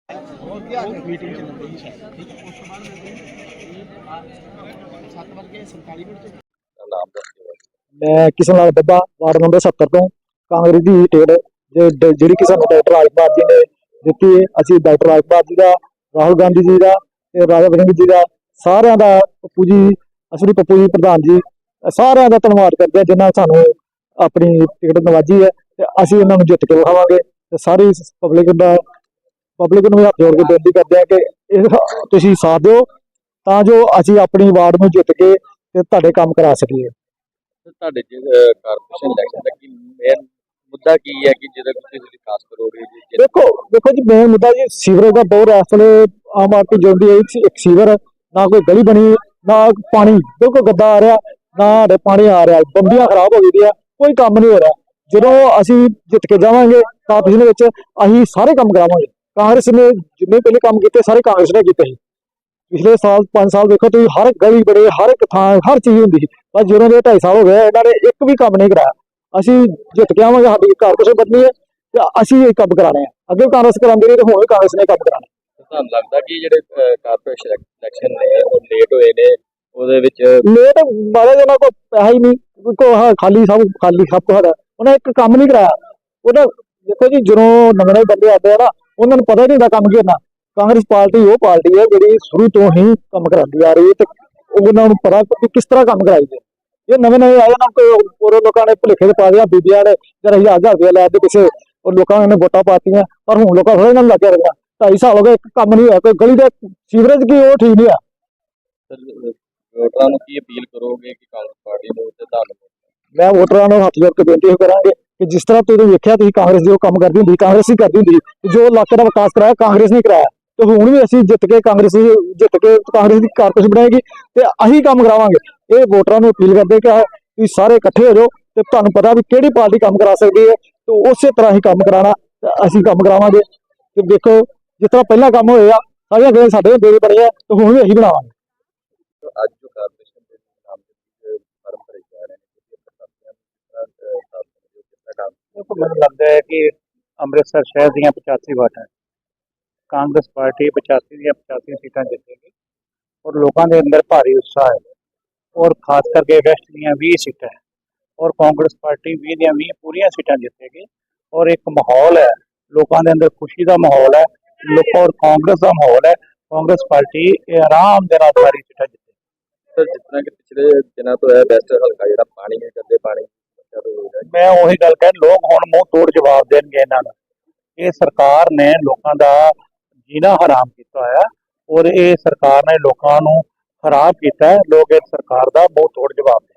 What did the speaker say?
Meeting ਚੱਲ ਰਹੀ ਸ਼ਾਇਦ ਠੀਕ ਹੈ ਉਸ ਤੋਂ ਬਾਅਦ ਮਿਲਦੇ 7 ਵਜੇ 47 ਮਿੰਟ ਤੇ ਮੈਂ ਕਿਸ਼ਨ ਲਾਲ ਬੱਬਾ ਵਾਰਡ ਨੰਬਰ 70 ਤੋਂ ਕਾਂਗਰਸ ਦੀ ਟਿਕਟ ਜਿਹੜੀ ਕਿ ਸਾਨੂੰ ਡਾਕਟਰ ਰਾਜਪਾਲ ਜੀ ਨੇ ਦਿੱਤੀ ਹੈ। ਅਸੀਂ ਡਾਕਟਰ ਰਾਜਪਾਲ ਜੀ ਦਾ, ਰਾਹੁਲ ਗਾਂਧੀ ਜੀ ਦਾ ਤੇ ਰਾਜਾ ਵੜਿੰਗ ਜੀ ਦਾ ਸਾਰਿਆਂ ਦਾ ਪੱਪੂ ਅਸਲੀ ਪੱਪੂ ਜੀ ਪ੍ਰਧਾਨ ਜੀ ਸਾਰਿਆਂ ਦਾ ਧੰਨਵਾਦ ਕਰਦੇ ਹਾਂ ਜਿਨ੍ਹਾਂ ਸਾਨੂੰ ਆਪਣੀ ਟਿਕਟ ਨਵਾਜੀ ਹੈ ਤੇ ਅਸੀਂ ਇਹਨਾਂ ਨੂੰ ਜਿੱਤ ਕੇ ਵਿਖਾਵਾਂਗੇ ਤੇ ਸਾਰੀ ਪਬਲਿਕ ਦਾ ਪਬਲਿਕ ਨੂੰ ਹੱਥ ਜੋੜ ਕੇ ਬੇਨਤੀ ਕਰਦੇ ਹਾਂ ਕਿ ਇਹ ਤੁਸੀਂ ਸਾਥ ਦਿਓ ਤਾਂ ਜੋ ਅਸੀਂ ਆਪਣੀ ਵਾਰਡ ਨੂੰ ਜਿੱਤ ਕੇ ਤੇ ਤੁਹਾਡੇ ਕੰਮ ਕਰਾ ਸਕੀਏ। ਤੁਹਾਡੇ ਜੇ ਕਾਰਪੋਰੇਸ਼ਨ ਇਲੈਕਸ਼ਨ ਦਾ ਕੀ ਮੇਨ ਮੁੱਦਾ ਕੀ ਹੈ ਕਿ ਜਿਹਦਾ ਤੁਸੀਂ ਵਿਕਾਸ ਕਰੋਗੇ ਜੀ ਦੇਖੋ ਦੇਖੋ ਜੀ ਮੇਨ ਮੁੱਦਾ ਜੀ ਸੀਵਰੇਜ ਦਾ ਬਹੁਤ ਇਸ ਵੇਲੇ ਆਮ ਆਦਮੀ ਆਈ ਸੀ ਇੱਕ ਸੀਵਰ ਨਾ ਕੋਈ ਗਲੀ ਬਣੀ ਨਾ ਪਾਣੀ, ਬਿਲਕੁਲ ਗੱਦਾ ਆ ਰਿਹਾ, ਨਾ ਪਾਣੀ ਆ ਰਿਹਾ, ਬੰਬੀਆਂ ਖਰਾਬ ਹੋ ਗਈਆਂ ਕੋਈ ਕੰਮ ਨਹੀਂ ਹੋ ਰਿਹਾ। ਜਦੋਂ ਅਸੀਂ ਜਿੱਤ ਕੇ ਜਾਵਾਂਗੇ ਕਾਰਪੋਰੇਸ਼ਨ ਦੇ ਵਿੱਚ ਅਸੀਂ ਸਾਰੇ ਕੰਮ ਕਰਾਵਾਂਗੇ। ਕਾਂਗਰਸ ਨੇ ਜਿੰਨੇ ਪਹਿਲੇ ਕੰਮ ਕੀਤੇ, ਸਾਰੇ ਕਾਂਗਰਸ ਨੇ ਕੀਤੇ ਸੀ। ਪਿਛਲੇ ਸਾਲ 5 ਸਾਲ ਦੇਖੋ ਤੁਸੀਂ, ਹਰ ਗਲੀ ਬੜੇ, ਹਰ ਇੱਕ ਥਾਂ, ਹਰ ਚੀਜ਼ ਹੁੰਦੀ ਸੀ। ਪਰ ਜਦੋਂ ਦੇ 2.5 ਸਾਲ ਹੋ ਗਏ, ਇਹਨਾਂ ਨੇ ਇੱਕ ਵੀ ਕੰਮ ਨਹੀਂ ਕਰਾਇਆ। ਅਸੀਂ ਜਿੱਤ ਕੇ ਆਵਾਂਗੇ, ਸਾਡੀ ਕਾਰਪੋਰੇਸ਼ਨ ਬਦਲੀ ਹੈ, ਤੇ ਅਸੀਂ ਇਹ ਕੰਮ ਕਰਾਣੇ ਆ। ਅੱਗੇ ਵੀ ਕਾਂਗਰਸ ਕਰਾਉਂਦੇ ਰਹੀ, ਤੇ ਹੁਣ ਵੀ ਕਾਂਗਰਸ ਨੇ ਕੰਮ ਕਰਾਣਾ ਤੁਹਾਨੂੰ ਲੱਗਦਾ ਕਿ ਜਿਹੜੇ ਕਾਰਪੋਰੇਸ਼ਨ ਇਲੈਕਸ਼ਨ ਨੇ ਲੇਟ ਹੋਏ ਨੇ, ਉਹਦੇ ਵਿੱਚ ਲੇਟ ਬਾਰੇ ਉਹਨਾਂ ਕੋਲ ਪੈਸਾ ਹੀ ਨਹੀਂ ਕੋ ਖਾਲੀ ਸਭ ਖਾਲੀ ਸਭ ਕੁਛ ਹੈਗਾ ਇੱਕ ਕੰਮ ਨਹੀਂ ਕਰਾਇਆ। ਉਹਦਾ ਦੇਖੋ ਜੀ, ਜਦੋਂ ਨਵੇਂ ਬੰਦੇ ਆਉਂਦੇ ਆ ਨਾ, ਉਹਨਾਂ ਨੂੰ ਪਤਾ ਹੀ ਨਹੀਂ ਹੁੰਦਾ ਕੰਮ ਕੀ ਕਰਨਾ। ਕਾਂਗਰਸ ਪਾਰਟੀ ਉਹ ਪਾਰਟੀ ਹੈ ਜਿਹੜੀ ਸ਼ੁਰੂ ਤੋਂ ਹੀ ਕੰਮ ਕਰਾਉਂਦੀ ਆ ਰਹੀ ਹੈ ਤੇ ਉਹਨਾਂ ਨੂੰ ਪਤਾ ਕਿ ਕਿਸ ਤਰ੍ਹਾਂ ਕੰਮ ਕਰਾਈਦੇ ਇਹ ਨਵੇਂ ਨਵੇਂ ਆਏ ਨਾ, ਕੋਈ ਹੋਰ ਲੋਕਾਂ ਨੇ ਭੁਲੇਖੇ ਚ ਪਾ ਦਿਆ ਬੀਬੀਆਂ ਨੇ ਜਦ ਹਜ਼ਾਰ ਹਜ਼ਾਰ ਰੁਪਏ ਲੈ ਤੇ ਕਿਸੇ ਉਹ ਲੋਕਾਂ ਨੇ ਵੋਟਾਂ ਪਾਤੀਆਂ, ਪਰ ਹੁਣ ਲੋਕਾਂ ਥੋੜੇ ਨਾਲ ਲੱਗਿਆ ਰਹਿਣਾ ਢਾਈ ਸਾਲ ਹੋ ਗਏ, ਇੱਕ ਕੰਮ ਨਹੀਂ ਹੋਇਆ, ਕੋਈ ਗਲੀ ਦੇ ਸੀਵਰੇਜ ਕੀ ਉਹ ਠੀਕ ਨਹੀਂ ਆ। ਵੋਟਰਾਂ ਨੂੰ ਕੀ ਅਪੀਲ ਕਰੋਗੇ ਕਿ ਕਾਂਗਰਸ ਪਾਰਟੀ ਨੂੰ ਤੇ ਤੁਹਾਨੂੰ ਮੈਂ ਵੋਟਰਾਂ ਨੂੰ ਹੱਥ ਜੋੜ ਕੇ ਬੇਨਤੀ ਇਹ ਕਰਾਂਗੇ ਕਿ ਜਿਸ ਤਰ੍ਹਾਂ ਤੁਸੀਂ ਵੇਖਿਆ, ਤੁਸੀਂ ਕਾਂਗਰਸ ਦੇ ਉਹ ਕੰਮ ਕਰਦੀ ਹੁੰਦੀ, ਕਾਂਗਰਸ ਹੀ ਕਰਦੀ ਹੁੰਦੀ ਜੋ ਇਲਾਕੇ ਦਾ ਵਿਕਾਸ ਕਰਾਇਆ, ਕਾਂਗਰਸ ਨੇ ਕਰਾਇਆ। ਤੇ ਹੁਣ ਵੀ ਅਸੀਂ ਜਿੱਤ ਕੇ ਕਾਂਗਰਸ ਜਿੱਤ ਕੇ ਕਾਂਗਰਸ ਦੀ ਕਾਰਪੋਰੇਸ਼ਨ ਬਣਾਏਗੀ ਤੇ ਅਸੀਂ ਕੰਮ ਕਰਾਵਾਂਗੇ। ਇਹ ਵੋਟਰਾਂ ਨੂੰ ਅਪੀਲ ਕਰਦੇ ਕਿ ਤੁਸੀਂ ਸਾਰੇ ਇਕੱਠੇ ਹੋ ਜਾਓ ਤੇ ਤੁਹਾਨੂੰ ਪਤਾ ਵੀ ਕਿਹੜੀ ਪਾਰਟੀ ਕੰਮ ਕਰਾ ਸਕਦੀ ਹੈ, ਤੇ ਉਸੇ ਤਰ੍ਹਾਂ ਹੀ ਕੰਮ ਕਰਾਣਾ ਅਸੀਂ ਕੰਮ ਕਰਾਵਾਂਗੇ। ਤੇ ਦੇਖੋ ਜਿਸ ਤਰ੍ਹਾਂ ਪਹਿਲਾਂ ਕੰਮ ਹੋਏ ਆ ਸਾਰੀਆਂ ਗੱਲਾਂ ਸਾਡੇ ਹੁੰਦੇ ਬਣੇ ਹੈ ਤੇ ਹੁਣ ਵੀ ਅਸੀਂ ਬਣਾਵਾਂਗੇ ਅੱਜ ਜੋ ਕਾਰਪੋਰੇਸ਼ਨ ਦੇ ਨਾਮ ਦੇ ਫਰਮ ਭਰੇ ਜਾ ਰਹੇ ਨੇ ਤੁਸੀਂ ਆਪਣੇ ਸਾਥੀਆਂ ਨੂੰ ਕਿਸ ਤਰ੍ਹਾਂ ਅਹ, ਸਾਥ ਦਿਓ, ਕਿਸ ਤਰ੍ਹਾਂ ਕੰਮ ਦੇਖੋ ਮੈਨੂੰ ਲੱਗਦਾ ਹੈ ਕਿ ਅੰਮ੍ਰਿਤਸਰ ਸ਼ਹਿਰ ਦੀਆਂ 85 ਵਾਟਾਂ ਕਾਂਗਰਸ ਪਾਰਟੀ 85 ਦੀਆਂ 85 ਸੀਟਾਂ ਜਿੱਤੇਗੀ ਔਰ ਲੋਕਾਂ ਦੇ ਅੰਦਰ ਭਾਰੀ ਉਤਸ਼ਾਹ ਹੈ। ਔਰ ਖਾਸ ਕਰਕੇ ਵੈਸਟ ਦੀਆਂ 20 ਸੀਟਾਂ ਔਰ ਕਾਂਗਰਸ ਪਾਰਟੀ 20 ਦੀਆਂ 20 ਪੂਰੀਆਂ ਸੀਟਾਂ ਜਿੱਤੇਗੀ ਔਰ ਇੱਕ ਮਾਹੌਲ ਹੈ, ਲੋਕਾਂ ਦੇ ਅੰਦਰ ਖੁਸ਼ੀ ਦਾ ਮਾਹੌਲ ਹੈ, ਲੋਕਾਂ ਔਰ ਕਾਂਗਰਸ ਦਾ ਮਾਹੌਲ ਹੈ, ਕਾਂਗਰਸ ਪਾਰਟੀ ਆਰਾਮ ਦੇ ਨਾਲ ਸਾਰੀ ਸੀਟਾਂ ਜਿੱਤੇਗੀ। ਸਰ, ਜਿਸ ਤਰ੍ਹਾਂ ਕਿ ਪਿਛਲੇ ਦਿਨਾਂ ਤੋਂ ਹੈ ਬੈਸਟ ਹਲਕਾ ਜਿਹੜਾ ਪਾਣੀ ਹੈ, ਗੰਦੇ ਪਾਣੀ ਮੈਂ ਉਹੀ ਗੱਲ ਕਹਿ, ਲੋਕ ਹੁਣ ਮੂੰਹ ਤੋੜ ਜਵਾਬ ਦੇਣਗੇ ਇਹਨਾਂ ਨੂੰ। ਇਹ ਸਰਕਾਰ ਨੇ ਲੋਕਾਂ ਦਾ ਜੀਣਾ ਹਰਾਮ ਕੀਤਾ ਹੋਇਆ, ਔਰ ਇਹ ਸਰਕਾਰ ਨੇ ਲੋਕਾਂ ਨੂੰ ਖਰਾਬ ਕੀਤਾ ਲੋਕ ਇਸ ਸਰਕਾਰ ਦਾ ਬਹੁਤ ਤੋੜ ਜਵਾਬ ਦੇ